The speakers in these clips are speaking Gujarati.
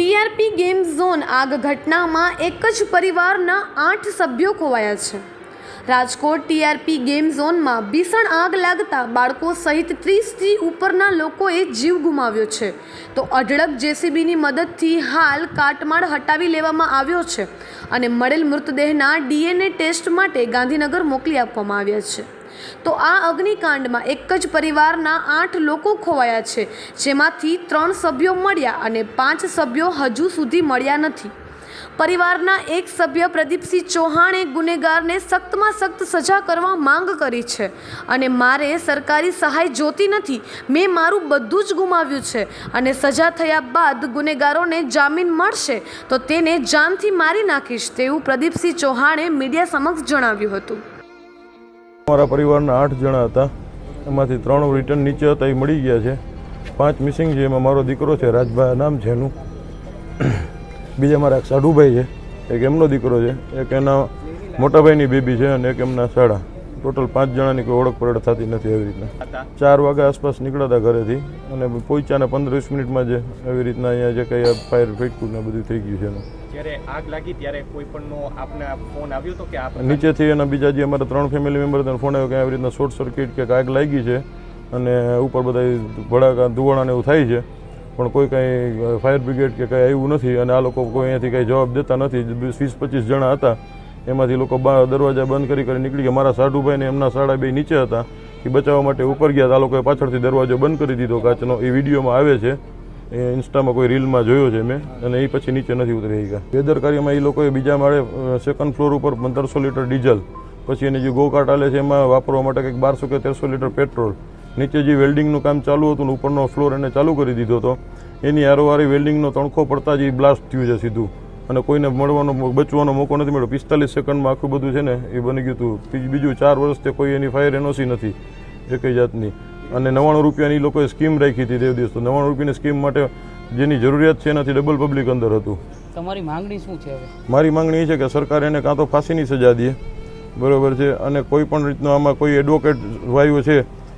ટીઆરપી ગેમ ઝોન આગ ઘટનામાં એક જ પરિવારના આઠ સભ્યો ખોવાયા છે. રાજકોટ ટીઆરપી ગેમ ઝોનમાં ભીષણ આગ લાગતા બાળકો સહિત ત્રીસથી ઉપરના લોકોએ જીવ ગુમાવ્યો છે. તો અઢળક જેસીબીની મદદથી હાલ કાટમાળ હટાવી લેવામાં આવ્યો છે અને મળેલ મૃતદેહના ડીએનએ ટેસ્ટ માટે ગાંધીનગર મોકલી આપવામાં આવ્યા છે. તો આ અગ્નિકાંડમાં એક જ પરિવારના આઠ લોકો ખોવાયા છે, જેમાંથી ત્રણ સભ્યો મળ્યા અને પાંચ સભ્યો હજુ સુધી મળ્યા નથી. પરિવારના એક સભ્ય પ્રદીપસિંહ ચૌહાણે ગુનેગારને સખ્તમાં સખ્ત સજા કરવા માંગ કરી છે અને મારે સરકારી સહાય જોતી નથી, મેં મારું બધું જ ગુમાવ્યું છે અને સજા થયા બાદ ગુનેગારોને જામીન મળશે, તો તેને જાનથી મારી નાખીશ તેવું પ્રદીપસિંહ ચૌહાણે મીડિયા સમક્ષ જણાવ્યું હતું. અમારા પરિવારના આઠ જણા હતા. એમાંથી ત્રણ રિટર્ન નીચે હતા, એ મળી ગયા છે. પાંચ મિસિંગ છે, એમાં મારો દીકરો છે રાજભાઈ નામ છે એનું. બીજા મારા એક સાઢુભાઈ છે, એક એમનો દીકરો છે, એક એના મોટાભાઈની બેબી છે અને એક એમના શાળા ટોટલ પાંચ જણાની કોઈ ઓળખ પરડ થતી નથી એવી રીતના. ચાર વાગ્યા આસપાસ નીકળ્યા હતા ઘરેથી અને પહોંચ્યા ને પંદર વીસ મિનિટમાં જે એવી રીતના અહીંયા જે કંઈ ફાયર ફેટકું ને બધું થઈ ગયું છે એનું. જ્યારે આગ લાગી ત્યારે કોઈ પણનો આપને ફોન આવ્યો હતો કે આપ નીચેથી એના બીજા જે અમારા ત્રણ ફેમિલી મેમ્બર ફોન આવ્યો કે આવી રીતના શોર્ટ સર્કિટ કે આગ લાગી છે અને ઉપર બધા ભડાકા ધુવાણા ને એવું થાય છે પણ કોઈ કાંઈ ફાયર બ્રિગેડ કે કાંઈ આવ્યું નથી અને આ લોકો કોઈ અહીંયાથી કાંઈ જવાબ દેતા નથી. વીસ પચીસ જણા હતા એમાંથી લોકો દરવાજા બંધ કરી કરી નીકળી ગયા. મારા સાઢુભાઈ ને એમના સાડા બે નીચે હતા. એ બચાવવા માટે ઉપર ગયા. આ લોકોએ પાછળથી દરવાજો બંધ કરી દીધો કાચનો. એ વિડીયોમાં આવે છે. એ ઇન્સ્ટામાં કોઈ રીલમાં જોયો છે મેં. અને એ પછી નીચે નથી ઉતરી ગયા બેદરકારીમાં એ લોકોએ બીજા માળે સેકન્ડ ફ્લોર ઉપર પંદરસો લીટર ડીઝલ, પછી એની જે ગોકાટ આલે છે એમાં વાપરવા માટે કંઈક બારસો કે તેરસો લીટર પેટ્રોલ. નીચે જે વેલ્ડિંગનું કામ ચાલુ હતું ને ઉપરનો ફ્લોર એને ચાલુ કરી દીધો હતો. એની આરોવારી વેલ્ડિંગનો તણખો પડતા જ એ બ્લાસ્ટ થયું છે સીધું. અને કોઈને મળવાનો બચવાનો મોકો નથી મળ્યો. પિસ્તાલીસ સેકન્ડમાં આખું બધું છે ને એ બની ગયું હતું બીજું- ચાર વર્ષથી કોઈ એની ફાયર એનઓસી નથી એકઈ જાતની. અને નવ્વાણું રૂપિયાની લોકોએ સ્કીમ રાખી હતી તે દિવસ. તો નવ્વાણું રૂપિયાની સ્કીમ માટે જેની જરૂરિયાત છે એનાથી ડબલ પબ્લિક અંદર હતું. તમારી માંગણી શું છે મારી માંગણી એ છે કે સરકાર એને કાં તો ફાંસીની સજા દે. બરોબર છે. અને કોઈ પણ રીતનો આમાં કોઈ એડવોકેટ વાયુ છે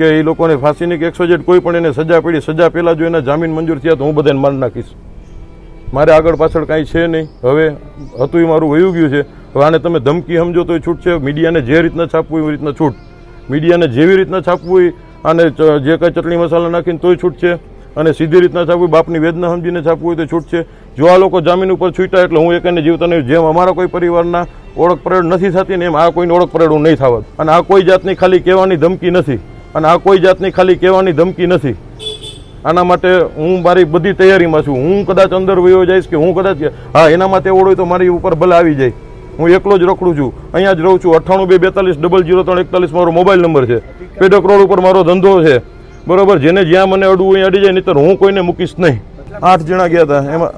કે એ લોકોને ફાંસીની કે એકસો જેટ કોઈ પણ એને સજા પડી, સજા પહેલાં જો એના જામીન મંજૂર થયા તો હું બધાને મારી નાખીશ. મારે આગળ પાછળ કાંઈ છે નહીં. હવે હતું એ મારું વયું ગયું છે. હવે આને તમે ધમકી સમજો તો છૂટ છે. મીડિયાને જે રીતના છાપવું એવી રીતના છૂટ. મીડિયાને જેવી રીતના છાપવું હોય આને જે કાંઈ ચટણી મસાલા નાખીને તોય છૂટ છે. અને સીધી રીતના છાપવું બાપની વેદના સમજીને છાપવું હોય તો છૂટ છે. જો આ લોકો જામીન ઉપર છૂટ્યા એટલે હું એકને જીવતા નહીં જેમ અમારા કોઈ પરિવારના ઓળખ પરેડ નથી થતી ને એમ આ કોઈને ઓળખ પરેડ હું નહીં થવા અને આ કોઈ જાતની ખાલી કહેવાની ધમકી નથી. અને આ કોઈ જાતની ખાલી કહેવાની ધમકી નથી. આના માટે હું મારી બધી તૈયારીમાં છું. હું કદાચ અંદર વયો જઈશ કે હું કદાચ, હા, એના માટે ઓળ હોય તો મારી ઉપર ભલે આવી જાય. હું એકલો જ રખડું છું. અહીંયા જ રહું છું. અઠ્ઠાણું બે બેતાલીસ, ડબલ જીરો ત્રણ એકતાલીસ મારો મોબાઈલ નંબર છે. પેડક રોડ ઉપર મારો ધંધો છે. બરોબર? જેને જ્યાં મને અડવું અહીં અડી જાય. નહીતર હું કોઈને મૂકીશ નહીં. આઠ જણા ગયા હતા એમાં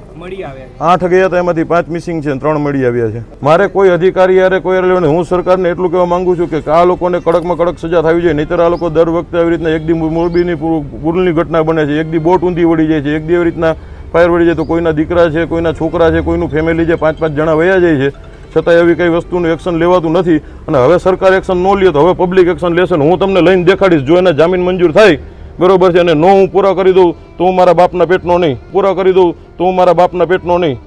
આવે આઠ ગયા હતા એમાંથી પાંચ મિસિંગ છે ત્રણ મળી આવ્યા છે. મારે કોઈ અધિકારી યારે કોઈ લેવાનું. હું સરકારને એટલું કહેવા માંગુ છું કે આ લોકોને કડકમાં કડક સજા થવી જોઈએ. નહીતર આ લોકો દર વખતે આવી રીતના એક દી મોરબીની પુલની ઘટના બને છે. એક દી બોટ ઊંધી વળી જાય છે. એક દી એવી રીતના ફાયર વળી જાય તો કોઈના દીકરા છે કોઈના છોકરા છે કોઈનું ફેમિલી છે પાંચ પાંચ જણા વયા જાય છે. છતાં એવી કઈ વસ્તુનું એક્શન લેવાતું નથી. અને હવે સરકાર એક્શન ન લે તો હવે પબ્લિક એક્શન લેશે હું તમને લઈને દેખાડીશ. જો એના જામીન મંજૂર થાય બરોબર છે અને નો હું પૂરા કરી દઉં તો હું મારા બાપના પેટનો નહીં. પૂરા કરી દઉં તો હું મારા બાપના પેટનો નહીં.